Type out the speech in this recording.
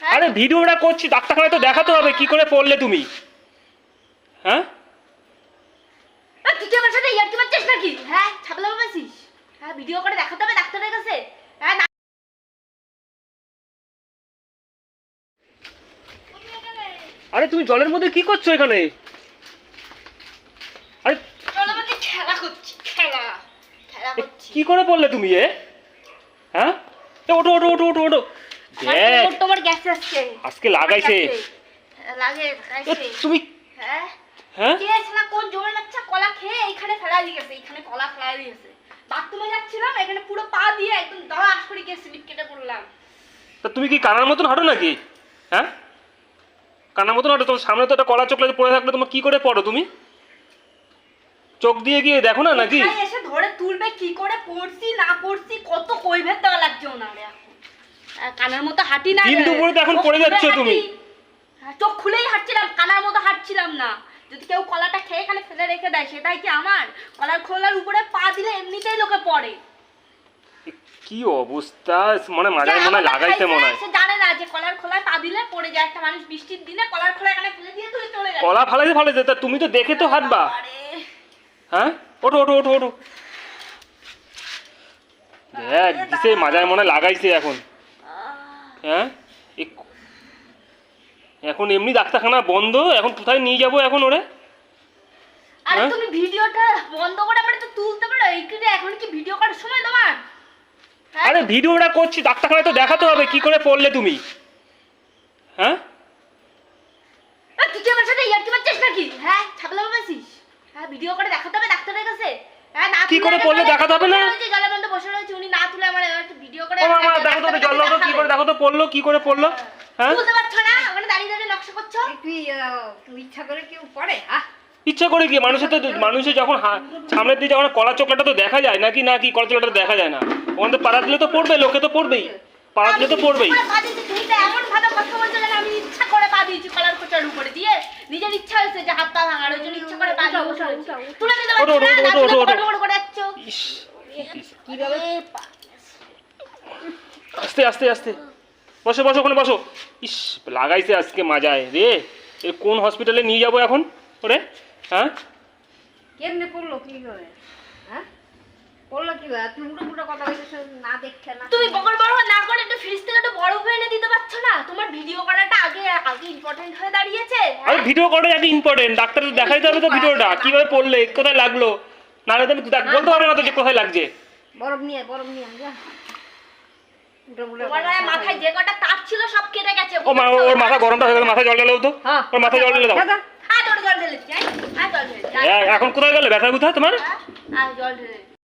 হ্যাঁ? আরে ভিডিওটা করছি ডাক্তারখানায় তো দেখাতে হবে কি করে পড়লে তুমি? হ্যাঁ? তুই আমার সাথে ইয়ার্কি মারছিস নাকি? হ্যাঁ ছাপলা মারছিস হ্যাঁ ভিডিও করে দেখাতে হবে ডাক্তারের কাছে। হ্যাঁ আরে তুমি জলের মধ্যে কি করছ এখানে? আরে চল আমাকে খেলা করছি খেলা। খেলা করছি। কি করে পড়লে তুমি এ? হ্যাঁ? এ, ওঠো ওঠো ওঠো ওঠো ওঠো। আমার দেখ তোর তোমার গ্যাস আসছে। আজকে লাগাইছে। হ্যাঁ, লাগে তুমি হ্যাঁ? হ্যাঁ? না কোন জোরে বাচ্চা কলা খেয়ে এইখানে ফেলা দিয়ে গেছে কলা ফেলা দিয়ে বাথরুমে যাচ্ছিলাম এখানে পুরো পা দিয়ে একদম দাঁড়াস করে গিয়ে স্লিপ কেটে পড়লাম। তা তুমি কি কানার মতন হাঁটো নাকি? হ্যাঁ? কানার মতন হাঁটো তোমার সামনে তো একটা কলা চকলেট পড়ে থাকলে তোমার কি করে পড়ো তুমি? চোখ দিয়ে গিয়ে দেখো না নাকি? এসে ধরে তুলবে কি করে পড়ছি না পড়ছি কত কৈভের দেওয়া লাগছে ওনারে। কানার মতো হাঁটি না রে। দুপুরে তো এখন পড়ে খুলে যাচ্ছ তুমি। হ্যাঁ, চোখ খুলেই হাঁটছিলাম কানার মতো হাঁটছিলাম না। যদি কেউ কলাটা খেয়ে এখানে ফেলে রেখে দেয় সেটাই কি আমার? কলার খোলার উপরে পা দিলে এমনিতেই লোকে পড়ে। কি অবস্থা? মানে মাঝে যে মনে খাইছে, মনে হয়। সে জানে না যে কলার খোলায় পা দিলে পড়ে যায়। একটা মানুষ বৃষ্টির দিনে কলার খোলা এখানে ফেলে দিয়ে তুলে চলে যায় কলা ফালাইতে ফালাইতে তা তুমি তো দেখে তো হাঁটবা। আরে, হ্যাঁ? ওঠো ওঠো ওঠো ওঠো। দেখ দিছে মাজায় মনে লাগাইছে এখন। হ্যাঁ? এখন এমনি ডাক্তারখানা বন্ধ এখন কোথায় নিয়ে যাব এখন ওরে? আরে হ্যাঁ? তুমি ভিডিওটা বন্ধ করে আমরা তো তুলতে পারো এই এখন কি ভিডিও করার সময় তোমার? হ্যাঁ? আরে ভিডিওটা করছি ডাক্তারখানায় তো দেখাতে হবে কি করে পড়লে তুমি? হ্যাঁ? তুই কি আমার সাথে ইয়ার্কি মারছিস নাকি? হ্যাঁ মারছিস হ্যাঁ ভিডিও করে দেখাতে হবে ডাক্তারের কাছে। হ্যাঁ না কি করে পড়লে দেখাতে হবে না? বসে রয়েছে, জলের মধ্যে বসে রয়েছে উনি না তুলে আমার একটা ভিডিও করে ও মামা পড়ল কি করে পড়ল? হ্যাঁ? ইচ্ছা করে কেউ পড়ে হ্যাঁ ইচ্ছা করে কি? মানুষের তো মানুষের যখন সামনের দিকে যখন কলা চোখলাটা তো দেখা যায় নাকি না কি কলা চোখলাটা দেখা যায় না? ওখানে তো পাড়া দিলে তো পড়বে লোকে তো পড়বেই। পাড়া দিলে তো পড়বেই। নিজের ইচ্ছা হয়েছে যে হাত পা ভাঙার ওই জন্য ইচ্ছা করে পা দিয়ে বসে। তুলে দিতে পারছ কীভাবে? আস্তে আস্তে আস্তে। বসো বসো ওখানে বসো। ইস লাগাইছে আজকে মাজায় রে। এ কোন হসপিটালে নিয়ে যাব এখন? ওরে হ্যাঁ? কেমনে পড়ল কি করে? হ্যাঁ? পড়ল কি করে? তুমি উল্টো উল্টো কথা বলছো না দেখছে না তুমি বকর বড় না করে একটু ফ্রিজ থেকে একটু বরফ এনে দিতে পারছ না? তোমার ভিডিও করাটা আগে আগে ইম্পর্টেন্ট হয়ে দাঁড়িয়েছে হ্যাঁ? আরে ভিডিও করাটা একটা ইম্পর্টেন্ট ডাক্তার দেখাইতে হবে তো ভিডিওটা কীভাবে পড়লে কোথায় লাগল? নাহলে বলতে পারবে না তো যে কোথায় লাগছে। বরফ নিয়ে বরফ নিয়ে যা। তোমার মাথায় যে কটা তাপ ছিল সব কেটে গেছে ও মা ওর? মাথা গরমটা হয়ে গেল মাথা জল ঢালো তো। হ্যাঁ। ওর মাথায় জল ঢেলে দাও। হ্যাঁ হ্যাঁ এখন কোথায় গেলে? ব্যথা কোথায় তোমার? জল ঢেলেছি